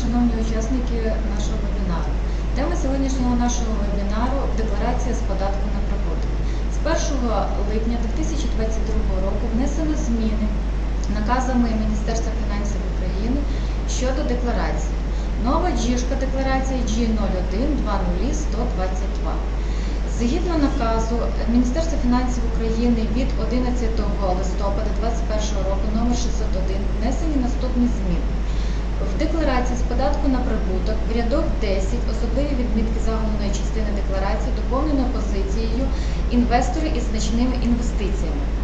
шановні учасники нашого вебінару. Тема сьогоднішнього нашого вебінару декларація з податку на прибуток. З 1 липня 2022 року внесено зміни наказами Міністерства фінансів України щодо декларації. Нова джішка декларації G01-00-122. Згідно наказу Міністерства фінансів України від 11 листопада 2021 року номер 601 внесені наступні зміни. В декларації з податку на прибуток в рядок 10 особливі відмітки загальної частини декларації доповнено позицією інвестори із значними інвестиціями.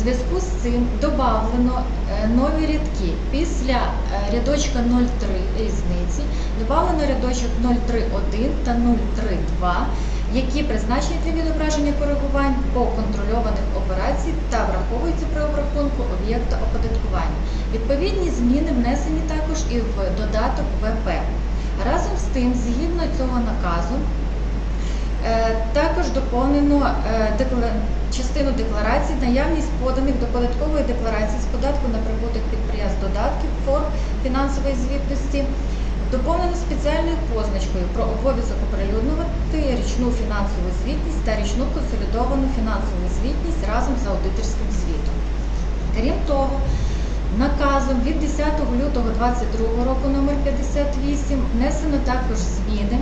Зв'язку з цим додавлено е, нові рядки. Після е, рядочка 03 різниці додавлено рядочок 031 та 032, які призначені для відображення коригувань по контрольованих операцій та враховуються при обрахунку об'єкта оподаткування. Відповідні зміни внесені також і в додаток ВП. Разом з тим, згідно цього наказу, Також доповнено е, частину декларації наявність поданих до податкової декларації з податку на прибуток підприємств додатків форм фінансової звітності. Доповнено спеціальною позначкою про обов'язок оприлюднювати річну фінансову звітність та річну консолідовану фінансову звітність разом з аудиторським звітом. Крім того, наказом від 10 лютого 2022 року номер 58 внесено також зміни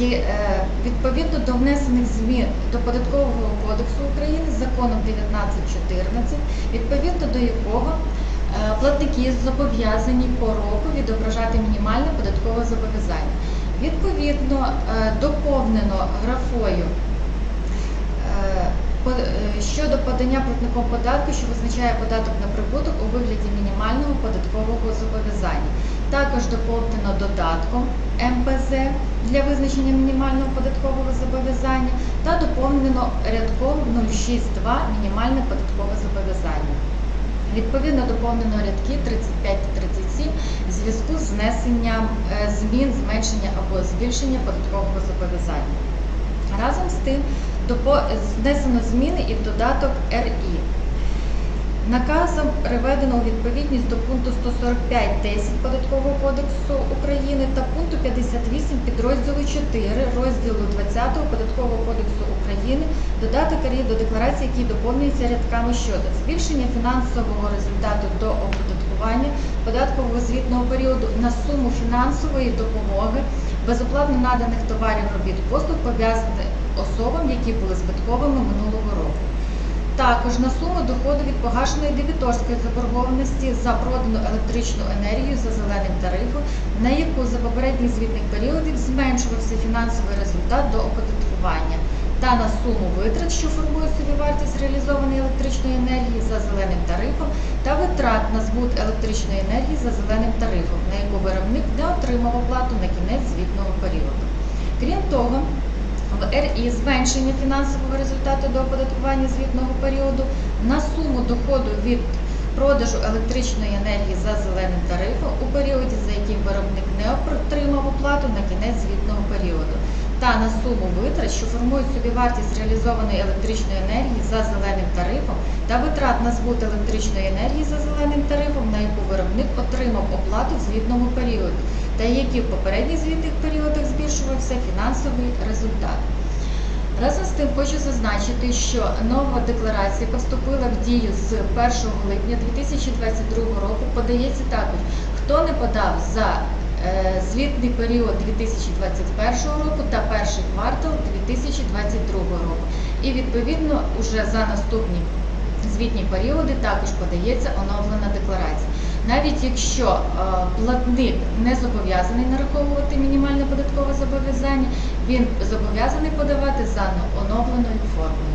Є, е, відповідно до внесених змін до податкового кодексу України законом 1914, відповідно до якого е, платники зобов'язані по року відображати мінімальне податкове зобов'язання. Відповідно, е, доповнено графою щодо подання платником податку, що визначає податок на прибуток у вигляді мінімального податкового зобов'язання. Також доповнено додатком МПЗ для визначення мінімального податкового зобов'язання та доповнено рядком 062 мінімальне податкове зобов'язання. Відповідно доповнено рядки 35 та 37 в зв'язку з внесенням е, змін, зменшення або збільшення податкового зобов'язання. Разом з тим допо- внесено зміни і в додаток РІ. Наказом приведено у відповідність до пункту 145.10 Податкового кодексу України та пункту 58 підрозділу 4 розділу 20 Податкового кодексу України додаток РІ до декларації, який доповнюється рядками щодо збільшення фінансового результату до оподаткування податкового звітного періоду на суму фінансової допомоги безоплатно наданих товарів робіт послуг пов'язаних особам, які були збитковими минулого року. Також на суму доходу від погашеної дебіторської заборгованості за продану електричну енергію за зеленим тарифом, на яку за попередніх звітних періодів зменшувався фінансовий результат до оподаткування, та на суму витрат, що формують собі вартість реалізованої електричної енергії за зеленим тарифом, та витрат на збут електричної енергії за зеленим тарифом, на яку виробник не отримав оплату на кінець звітного періоду. Крім того, РІ зменшення фінансового результату до оподаткування звітного періоду на суму доходу від продажу електричної енергії за зеленим тарифом у періоді, за яким виробник не отримав оплату на кінець звітного періоду, та на суму витрат, що формують собі вартість реалізованої електричної енергії за зеленим тарифом, та витрат на збут електричної енергії за зеленим тарифом, на яку виробник отримав оплату в звітному періоді, та які в попередніх звітних періодах збільшувався фінансовий результат. Разом з тим хочу зазначити, що нова декларація поступила в дію з 1 липня 2022 року. Подається також, хто не подав за звітний період 2021 року та перший квартал 2022 року. І відповідно уже за наступні звітні періоди також подається оновлена декларація. Навіть якщо е, платник не зобов'язаний нараховувати мінімальне податкове зобов'язання, він зобов'язаний подавати за оновленою формою.